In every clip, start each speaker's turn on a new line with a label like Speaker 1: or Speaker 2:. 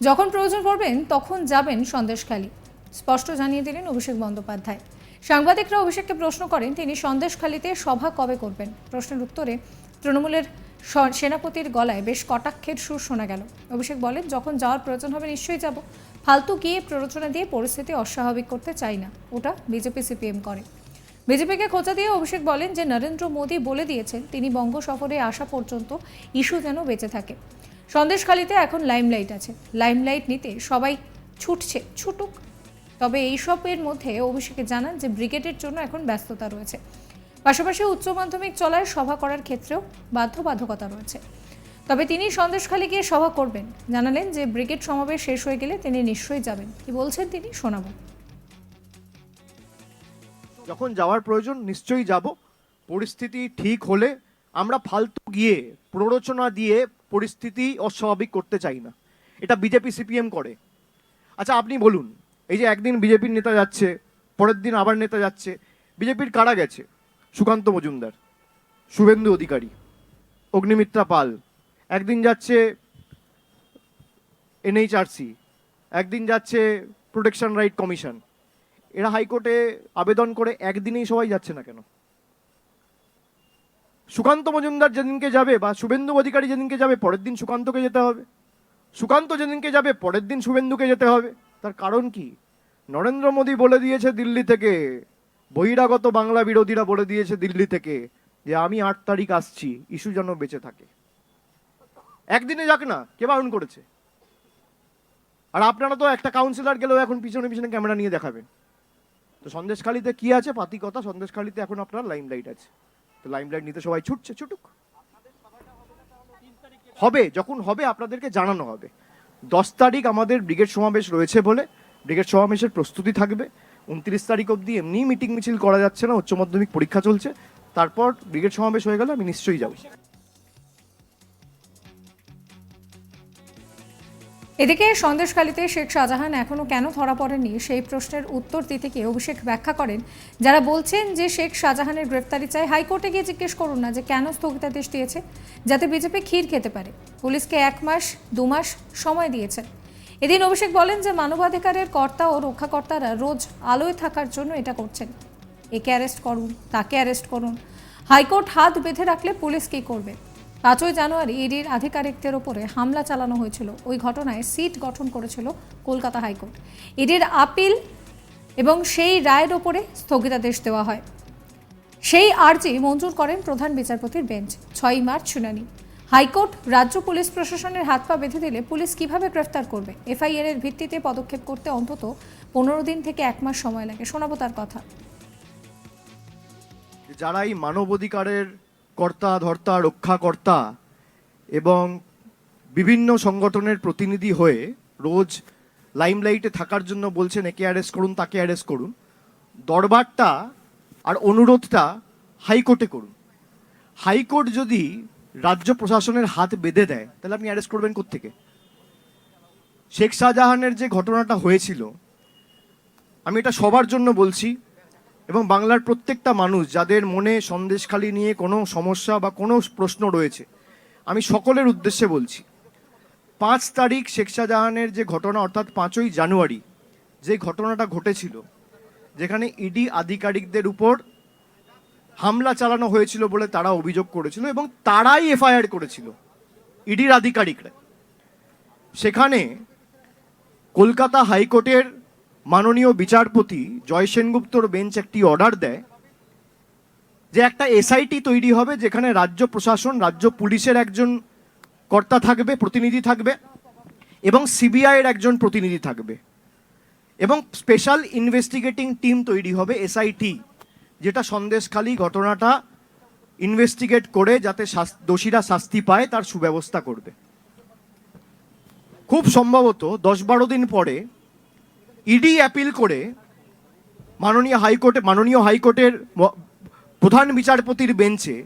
Speaker 1: যখন প্রয়োজন পড়বেন, তখন যাবেন সন্দেশখালী। স্পষ্ট জানিয়ে দিলেন অভিষেক বন্দ্যোপাধ্যায়। সাংবাদিকরা অভিষেককে প্রশ্ন করেন, তিনি সন্দেশখালীতে সভা কবে করবেন? প্রশ্নের উত্তরে, তৃণমূলের সেনাপতির গলায় বেশ কটাক্ষের সুর শোনা গেল। অভিষেক বলেন, যখন যাওয়ার প্রয়োজন হবে, নিশ্চয়ই যাব। ফালতু গিয়ে প্ররোচনা দিয়ে পরিস্থিতি অস্বাভাবিক করতে চাই না। ওটা বিজেপি সিপিএম করে। বিজেপিকে খোঁচা দিয়ে অভিষেক বলেন যে, নরেন্দ্র মোদী বলে দিয়েছেন, তিনি বঙ্গ সফরে আসা পর্যন্ত ইস্যু যেন বেঁচে থাকে। সন্দেশখালিতে এখন লাইমলাইট আছে। লাইমলাইট নিতে সবাই ছুটছে, ছুটুক। তবে এইসবের মধ্যে অভিষেকে জানান যে ব্রিগেডের জন্য এখন ব্যস্ততা রয়েছে। পাশাপাশি উচ্চ মাধ্যমিক চলায় সভা করার ক্ষেত্রেও বাধ্যবাধকতা রয়েছে। তবে তিনি সন্দেশখালী গিয়ে সভা করবেন। জানালেন যে ব্রিগেড সমাবেশ শেষ হয়ে গেলে তিনি নিশ্চয়ই যাবেন। কি বলছেন তিনি শোনাবো।
Speaker 2: যখন যাওয়ার প্রয়োজন, নিশ্চয়ই যাব। পরিস্থিতি ঠিক হলে আমরা ফালতু গিয়ে প্ররোচনা দিয়ে পরিস্থিতি অস্বাভাবিক করতে চাই না। এটা বিজেপি, সিপিএম করে। আচ্ছা আপনি বলুন, এই যে একদিন বিজেপির নেতা যাচ্ছে, পরের দিন আবার নেতা যাচ্ছে, বিজেপির কারা গেছে? সুকান্ত মজুমদার, শুভেন্দু অধিকারী, অগ্নিমিত্রা পাল, একদিন যাচ্ছে এনএইচআরসি, একদিন যাচ্ছে প্রোটেকশন রাইট কমিশন। এরা হাইকোর্টে আবেদন করে একদিনেই সবাই যাচ্ছে না কেন? সুকান্ত মজুমদার যেদিনকে যাবে বা শুভেন্দু অধিকারী যেদিনকে যাবে, পরের দিন সুকান্তকে যেতে হবে। সুকান্ত যেদিনকে যাবে, পরের দিন শুভেন্দুকে যেতে হবে। তার কারণ কি? নরেন্দ্র মোদী বলে দিয়েছে দিল্লি থেকে, বহিরাগত বাংলা বিরোধীরা বলে দিয়েছে দিল্লি থেকে যে, আমি আট তারিখ আসছি, ইস্যু যেন বেঁচে থাকে। একদিনে যাক না, কে বারণ করেছে? আর আপনারা তো একটা কাউন্সিলর গেলেও এখন পিছনে পিছনে ক্যামেরা নিয়ে দেখাবেন। তো সন্দেশখালিতে কি আছে? পাতি কথা, সন্দেশখালিতে এখন আপনার লাইমলাইট আছে। তো লাইমলাইট নিতে সবাই ছুটছে, ছুটুক। হবে, যখন হবে আপনাদেরকে জানানো হবে। দশ তারিখ আমাদের ব্রিগেড সমাবেশ রয়েছে বলে, ব্রিগেড সমাবেশের প্রস্তুতি থাকবে। উনত্রিশ তারিখ অবধি এমনি মিটিং মিছিল করা যাচ্ছে না, উচ্চ মাধ্যমিক পরীক্ষা চলছে। তারপর ব্রিগেড সমাবেশ হয়ে গেলে আমি নিশ্চয়ই যাব।
Speaker 1: এদিকে সন্দেশখালীতে শেখ শাহজাহান এখনও কেন ধরা পড়েনি সেই প্রশ্নের উত্তর দিতে অভিষেক ব্যাখ্যা করেন। যারা বলছেন যে শেখ শাহজাহানের গ্রেফতারি চাই হাইকোর্টে গিয়ে জিজ্ঞেস করুন না যে কেন স্থগিতাদেশ দিয়েছে, যাতে বিজেপি ক্ষীর খেতে পারে। পুলিশকে এক মাস, দু মাস সময় দিয়েছেন। এদিন অভিষেক বলেন যে মানবাধিকারের কর্তা ও রক্ষাকর্তারা রোজ আলোয় থাকার জন্য এটা করছেন। একে অ্যারেস্ট করুন, তাকে অ্যারেস্ট করুন। হাইকোর্ট হাত বেঁধে রাখলে পুলিশ কী করবে? পাঁচই জানুয়ারি ইডির আধিকারিকদের ওপরে হামলা চালানো হয়েছিল। ওই ঘটনায় সিট গঠন করেছিল কলকাতা হাইকোর্ট। ইডির আপিল এবং সেই রায়ের ওপরে স্থগিতাদেশ দেওয়া হয়। সেই আর্জি মঞ্জুর করেন প্রধান বিচারপতির বেঞ্চ। ছয়ই মার্চ শুনানি। হাইকোর্ট, রাজ্য পুলিশ প্রশাসনের হাত পা বেঁধে দিলে পুলিশ কীভাবে গ্রেফতার করবে? এফআইআর এর ভিত্তিতে পদক্ষেপ করতে অন্তত পনেরো দিন থেকে এক মাস সময় লাগে। শোনাবো তার কথা।
Speaker 2: যারা এই মানবাধিকারের কর্তা, ধর্তা, রক্ষাকর্তা এবং বিভিন্ন সংগঠনের প্রতিনিধি হয়ে রোজ লাইমলাইটে থাকার জন্য বলছেন, একে অ্যারেস্ট করুন, তাকে অ্যারেস্ট করুন। দরবারটা আর অনুরোধটা হাইকোর্টে করুন। হাইকোর্ট যদি রাজ্য প্রশাসনের হাত বেঁধে দেয়, তাহলে আপনি অ্যারেস্ট করবেন কোত্থেকে? শেখ শাহজাহানের যে ঘটনাটা হয়েছিল, আমি এটা সবার জন্য বলছি এবং বাংলার প্রত্যেকটা মানুষ যাদের মনে সন্দেশখালি নিয়ে কোনো সমস্যা বা কোনো প্রশ্ন রয়েছে, আমি সকলের উদ্দেশ্যে বলছি, পাঁচ তারিখ শেখ শাহজাহানের যে ঘটনা, অর্থাৎ পাঁচই জানুয়ারি, যে ঘটনাটা ঘটেছিল, যেখানে ইডি আধিকারিকদের উপর হামলা চালানো হয়েছিল বলে তারা অভিযোগ করেছিল এবং তারাই এফআইআর করেছিল, ইডির আধিকারিকরা। সেখানে কলকাতা হাইকোর্টের মাননীয় বিচারপতি জয় সেনগুপ্তর বেঞ্চ একটি অর্ডার দেয় যে একটা এসআইটি তৈরি হবে যেখানে রাজ্য প্রশাসন, রাজ্য পুলিশের একজন কর্তা থাকবে, প্রতিনিধি থাকবে, এবং সিবিআই এর একজন প্রতিনিধি থাকবে। এবং স্পেশাল ইনভেস্টিগেটিং টিম তৈরি হবে এসআইটি যেটা সন্দেশখালী ঘটনাটা ইনভেস্টিগেট করে যাতে দোষীরা শাস্তি পায়, তার সুব্যবস্থা করবে। খুব সম্ভবত দশ বারো দিন পরে ইডি অ্যাপিল করে মাননীয় হাইকোর্টে, মাননীয় হাইকোর্টের প্রধান বিচারপতির বেঞ্চে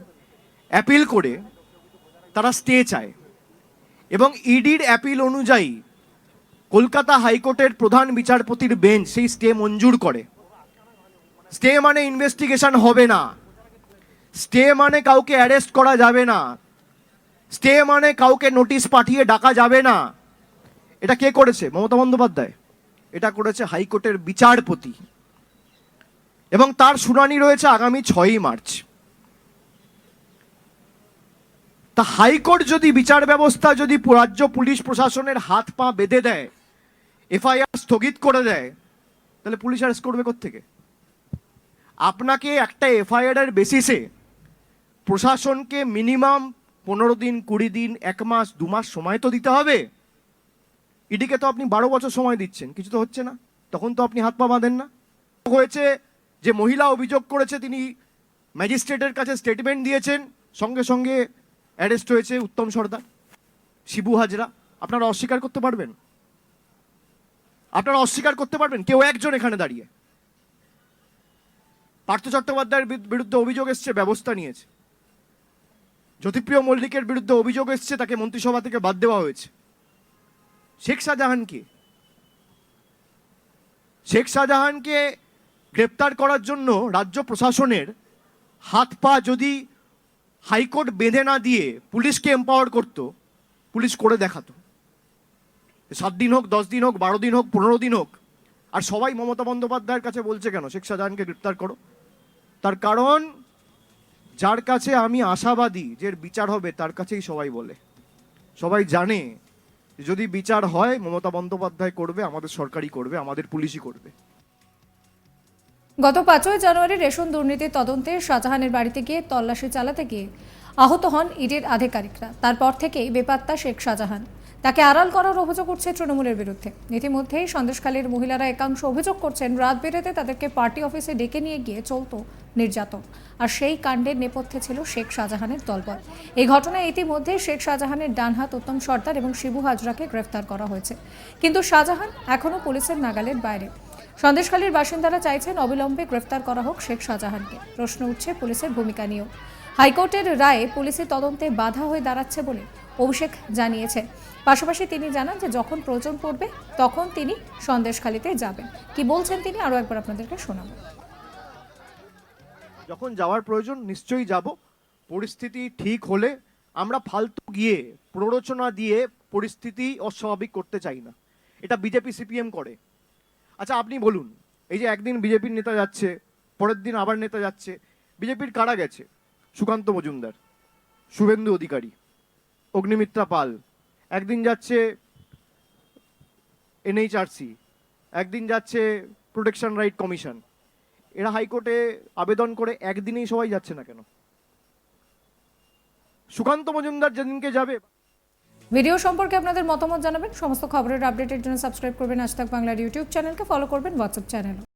Speaker 2: অ্যাপিল করে তারা স্টে চায়। এবং ইডির অ্যাপিল অনুযায়ী কলকাতা হাইকোর্টের প্রধান বিচারপতির বেঞ্চ সেই স্টে মঞ্জুর করে। স্টে মানে ইনভেস্টিগেশন হবে না। স্টে মানে কাউকে অ্যারেস্ট করা যাবে না। স্টে মানে কাউকে নোটিশ পাঠিয়ে ডাকা যাবে না। এটা কে করেছে? মমতা বন্দ্যোপাধ্যায়। এটা করেছে হাইকোর্টের বিচারপতি। এবং তার শুনানি রয়েছে আগামী ছয়ই মার্চ। তা হাইকোর্ট যদি বিচার ব্যবস্থা যদি রাজ্য পুলিশ প্রশাসনের হাত পা বেঁধে দেয়, এফআইআর স্থগিত করে দেয়, তাহলে পুলিশ অ্যারেস্ট করবে থেকে আপনাকে একটা এফআইআর এর বেসিসে প্রশাসনকে মিনিমাম পনেরো দিন, কুড়ি দিন, এক মাস, দু মাস সময় তো দিতে হবে। ইডিকে তো আপনি বারো বছর সময় দিচ্ছেন, কিছু তো হচ্ছে না। তখন তো আপনি হাত পা বাঁধেন না। হয়েছে যে মহিলা অভিযোগ করেছে, তিনি ম্যাজিস্ট্রেটের কাছে স্টেটমেন্ট দিয়েছেন, সঙ্গে সঙ্গে অ্যারেস্ট হয়েছে উত্তম সর্দার, শিবু হাজরা। আপনারা অস্বীকার করতে পারবেন? আপনারা অস্বীকার করতে পারবেন? কেউ একজন এখানে দাঁড়িয়ে। পার্থ চট্টোপাধ্যায়ের বিরুদ্ধে অভিযোগ এসছে, ব্যবস্থা নিয়েছে। জ্যোতিপ্রিয় মল্লিকের বিরুদ্ধে অভিযোগ এসছে, তাকে মন্ত্রিসভা থেকে বাদ দেওয়া হয়েছে। শেখ শাহজাহানকে। শেখ শাহজাহানকে গ্রেপ্তার করার জন্য রাজ্য প্রশাসনের হাত পা যদি হাইকোর্ট বেঁধে না দিয়ে পুলিশকে এম্পাওয়ার করতো, পুলিশ করে দেখাতো। সাত দিন হোক, দশ দিন হোক, বারো দিন হোক, পনেরো দিন হোক, আর সবাই মমতা বন্দ্যোপাধ্যায়ের কাছে বলছে কেন শেখ শাহজাহানকে গ্রেপ্তার করো? তার কারণ, যার কাছে আমি আশাবাদী যে বিচার হবে, তার কাছেই সবাই বলে। সবাই জানে যদি বিচার হয়, মমতা বন্দ্যোপাধ্যায় করবে, আমাদের সরকারই করবে, আমাদের পুলিশই করবে।
Speaker 1: গত পাঁচই জানুয়ারি রেশন দুর্নীতির তদন্তে শাহজাহানের বাড়িতে গিয়ে তল্লাশি চালাতে গিয়ে আহত হন ইডির আধিকারিকরা। তারপর থেকেই বেপাত্তা শেখ শাহজাহান। তাকে আড়াল করার অভিযোগ উঠছে তৃণমূলের বিরুদ্ধে। ইতিমধ্যেই সন্দেশখালীর মহিলারা একাংশ অভিযোগ করছেন, রাত বেরেতে তাদেরকে পার্টি অফিসে ডেকে নিয়ে গিয়ে চলত নির্যাতন। আর সেই কাণ্ডের নেপথ্যে ছিল শেখ শাহজাহানের দলবল। এই ঘটনায় ইতিমধ্যে শেখ শাহজাহানের ডানহাত উত্তম সর্দার এবং শিবু হাজরাকে গ্রেফতার করা হয়েছে। কিন্তু শাহজাহান এখনও পুলিশের নাগালের বাইরে। সন্দেশখালীর বাসিন্দারা চাইছেন অবিলম্বে গ্রেফতার করা হোক শেখ শাহজাহানকে। প্রশ্ন উঠছে পুলিশের ভূমিকা নিয়েও। হাইকোর্টের রায়ে পুলিশের তদন্তে বাধা হয়ে দাঁড়াচ্ছে বলে অভিষেক জানিয়েছেন পাশাপাশি তিনি জানান যে, যখন প্রয়োজন পড়বে, তখন তিনি সন্দেশখালীতে যাবেন। কি বলছেন তিনি? আরও একবার আপনাদেরকে শোনাবো।
Speaker 2: যখন যাওয়ার প্রয়োজন, নিশ্চয়ই যাব। পরিস্থিতি ঠিক হলে আমরা ফালতু গিয়ে প্ররোচনা দিয়ে পরিস্থিতি অস্বাভাবিক করতে চাই না। এটা বিজেপি, সিপিএম করে। আচ্ছা আপনি বলুন, এই যে একদিন বিজেপির নেতা যাচ্ছে, পরের দিন আবার নেতা যাচ্ছে, বিজেপির কারা গেছে? সুকান্ত মজুমদার, শুভেন্দু অধিকারী। অগ্নিমিত্রা পাল। একদিন যাচ্ছে এনএইচআরসি, একদিন যাচ্ছে প্রোটেকশন রাইট কমিশন। এরা হাইকোর্টে আবেদন করে একদিনেই সবাই যাচ্ছে না কেন? সুকান্ত মজুমদার যেদিনকে যাবে
Speaker 1: ভিডিও সম্পর্কে আপনাদের মতামত জানাবেন। সমস্ত খবরের আপডেটের জন্য সাবস্ক্রাইব করবেন আজ বাংলার ইউটিউব চ্যানেলকে। ফলো করবেন হোয়াটসঅ্যাপ চ্যানেল।